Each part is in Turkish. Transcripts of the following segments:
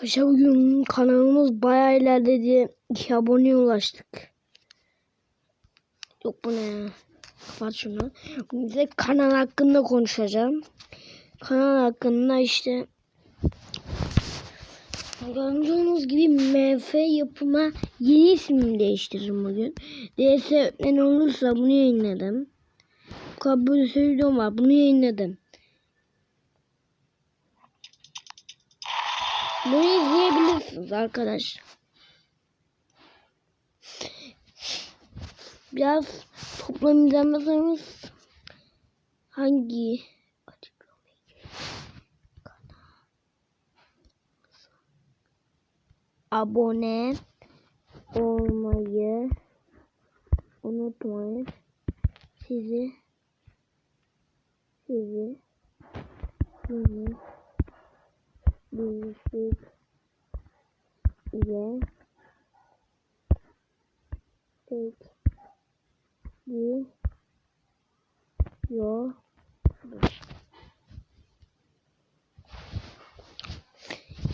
Arkadaşlar bugün kanalımız bayağı ilerledi. 2 aboneye ulaştık. Yok bu ne ya? Kapat şunu. Size kanal hakkında konuşacağım. Kanal hakkında işte olduğunuz gibi MF yapıma yeni ismimi değiştiririm bugün. DS öğretmen olursa bunu yayınladım. Böyle söylediğim var. Bunu yayınladım. Bunu izleyebilirsiniz arkadaşlar. Biraz toplam izlenme sayımız hangi abone olmayı unutmayın. Sizi sizi sizi büyüklük ile bekliyor.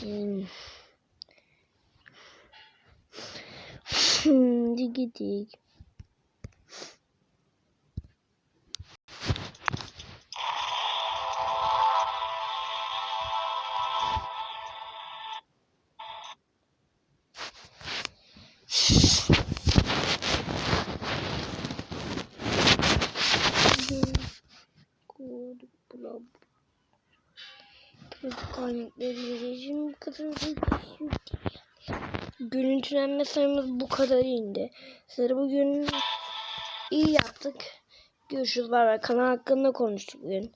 Hmm. Şimdi gidik. Kaynakları bu kadar Görüntülenme sayımız bu kadar indi. Sizlere bugün iyi yaptık. Görüşürüz. Bay bay. Kanal hakkında konuştuk bugün.